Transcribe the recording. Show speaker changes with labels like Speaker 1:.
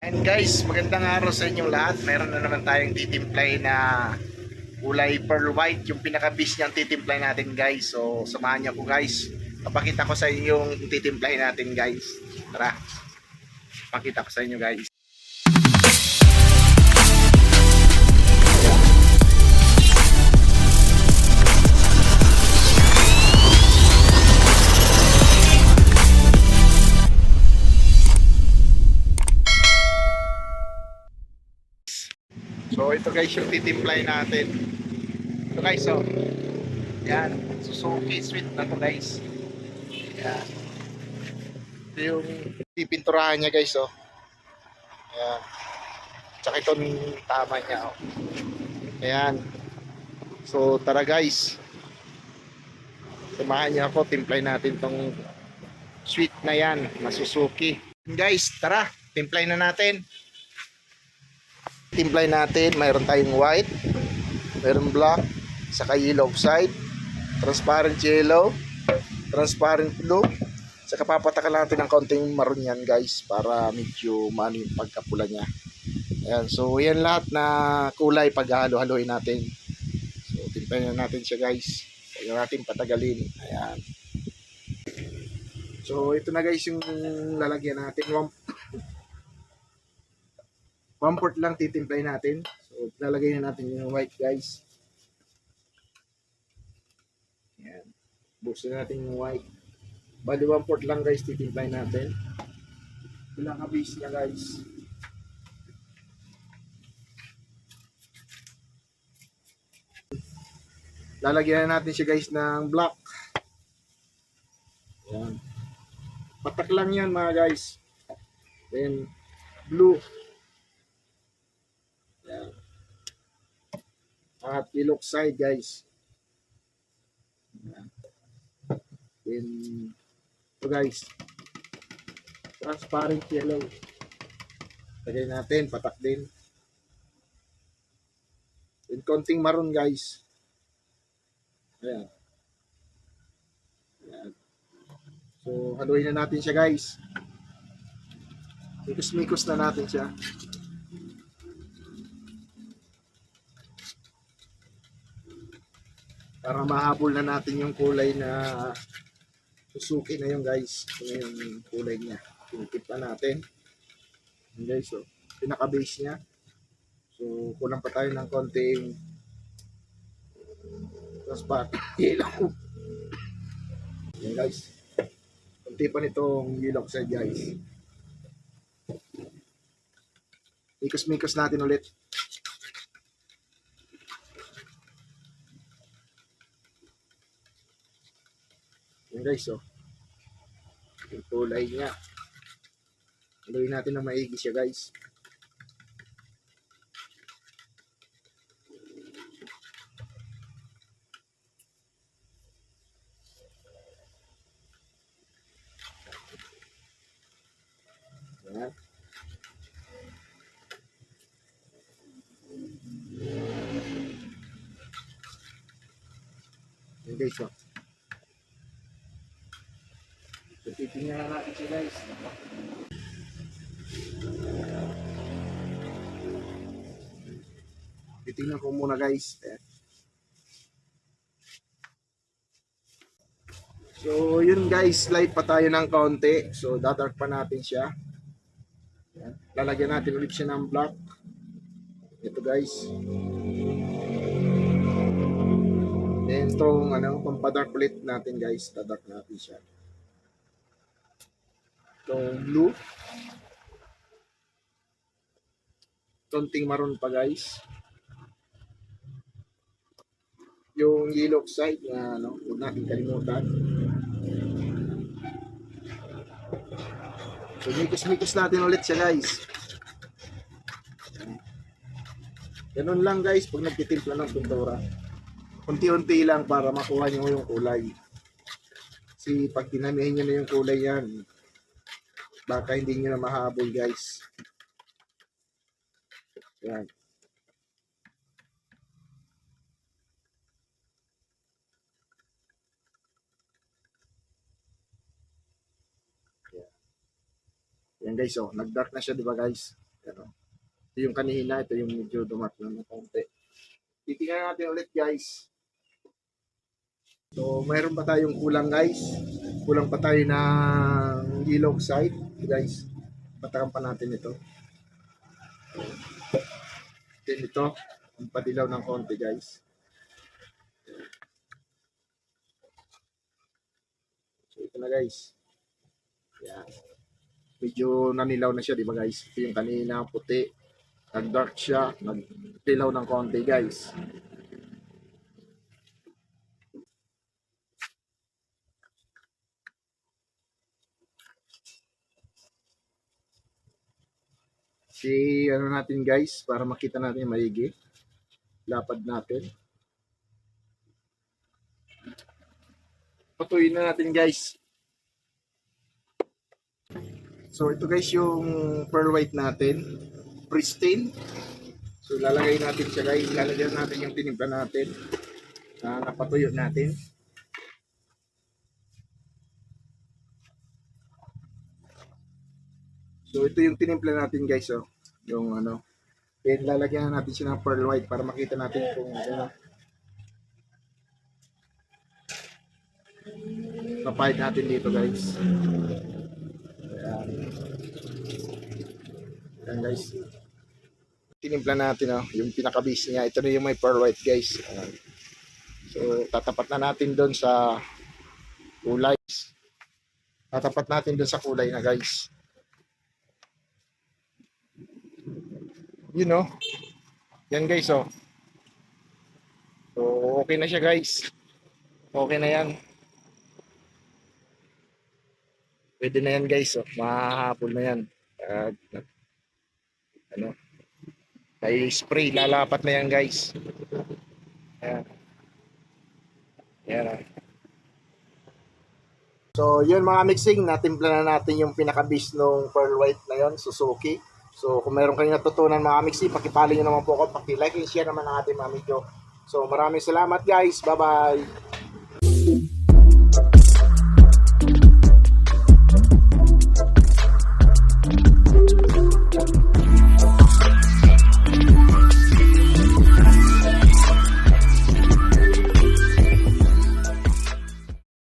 Speaker 1: And guys, magandang araw sa inyong lahat. Meron na naman tayong titimplay na kulay pearl white. Yung pinaka-base niyang titimplay natin guys. So, samahan niyo ko guys. Papakita ko sa inyo yung titimplay natin guys. Tara. Pakita ko sa inyo guys. So ito guys yung titimplay natin. Ito guys oh. Yan. Suzuki sweet na to guys. Yan. Ito yung pipinturahan niya guys oh. Yan. Tsaka itong tama niya oh. Ayan. So tara guys. Samahan niyo ako. Timplay natin tong sweet na yan. Na Suzuki. Guys, tara. Timplay na natin timplay natin, mayroon tayong white, mayroon black, saka yellow side, transparent yellow, transparent blue, saka papatakan natin ng konting maroon yan guys para medyo maano yung pagkapula niya. Ayan, so yan lahat na kulay paghalo-haloin natin. So timplay na natin siya guys. Na natin patagalin. Ayan. So ito na guys yung lalagyan natin. One, one port lang titimplay natin. So, lalagay na natin yung white, guys. Yan. Buksan natin yung white. Bali, one port lang, guys, titimplay natin. Ilang ka base niya, guys. Lalagyan na natin siya, guys, ng black. Yan. Patak lang yan, mga guys. Then, blue. Ilok side guys. Then, ito guys. Transparent yellow. Lagay natin, patak din. Then, konting maroon guys. Ayan. Ayan. So, haluin na natin siya guys. Mikos-mikos na natin siya. Para mahabol na natin yung kulay na Suzuki na yun guys. Ito na yung kulay niya. Pinipit pa natin. Yun guys, so, pinaka-base niya. So, kulang pa tayo ng konting transparent yellow. Yan guys. Kunti pa nitong yellow side guys. Mikos-mikos natin ulit. Yan guys, oh. Yung kulay niya. Haluin natin na maigi siya guys. Yan. Yan. So, titingnan na natin siya guys. Titingnan ko muna guys. So, yun guys, light pa tayo ng kaunti. So, dadark pa natin siya. Lalagyan natin ulit siya ng black. Ito guys. Then, itong ano, pampadark ulit natin guys. Dadark natin siya itong blue. Konting maroon pa guys. Yung yellow side na ano, huwag natin kalimutan. So, mikos-mikos natin ulit siya guys. Ganun lang guys pag nagtitimpla ng pintura. Unti-unti lang para makuha nyo yung kulay. Kasi pag dinamihin nyo na yung kulay yan, baka hindi nyo na mahabol guys. Yan. Yan guys, oh, nag-dark na siya, di ba guys? Ito yung kanina, ito yung medyo dumat na ng konti. Titingnan natin ulit guys. So, mayroon pa tayong kulang guys. Kulang pa tayo ng ilog side. Guys, patakan pa natin ito. Then ito, ang padilaw ng konti guys. So, ito na guys. Yan. Medyo nanilaw na siya, di ba guys? Ito yung kanina, puti. Nag-dark siya, nagdilaw ng konti guys. Si ano natin guys, para makita natin yung maigi. Lapad natin. Patuloy na natin guys. So ito guys yung pearl white natin. Pristine. So lalagay natin siya guys. Lalagyan natin yung tinimpla natin. Na napatuyo natin. So ito yung tinimpla natin guys oh. Yung ano. Then lalagyan natin siya ng pearl white para makita natin kung ano. Papahid natin dito guys. Ayan. Ayan guys. Tinimpla natin oh, yung pinaka-base niya. Ito na yung may pearl white guys. Ayan. So tatapat na natin doon sa kulay. Tatapat natin doon sa kulay na guys. You know. Yan guys oh. So okay na siya guys. Okay na yan. Pwede na yan guys. Oh. Mahahapon na yan. At, ano? May spray. Lalapat na yan guys. Ayan. Ayan. ah. So, yun mga mixing, natimpla na natin yung pinaka-base nung pearl white na yon Suzuki. So, kung meron kayong natutunan mga mixing, pakipalo nyo naman po ako, pakilike and share naman ang ating mga video. So, maraming salamat guys. Bye-bye.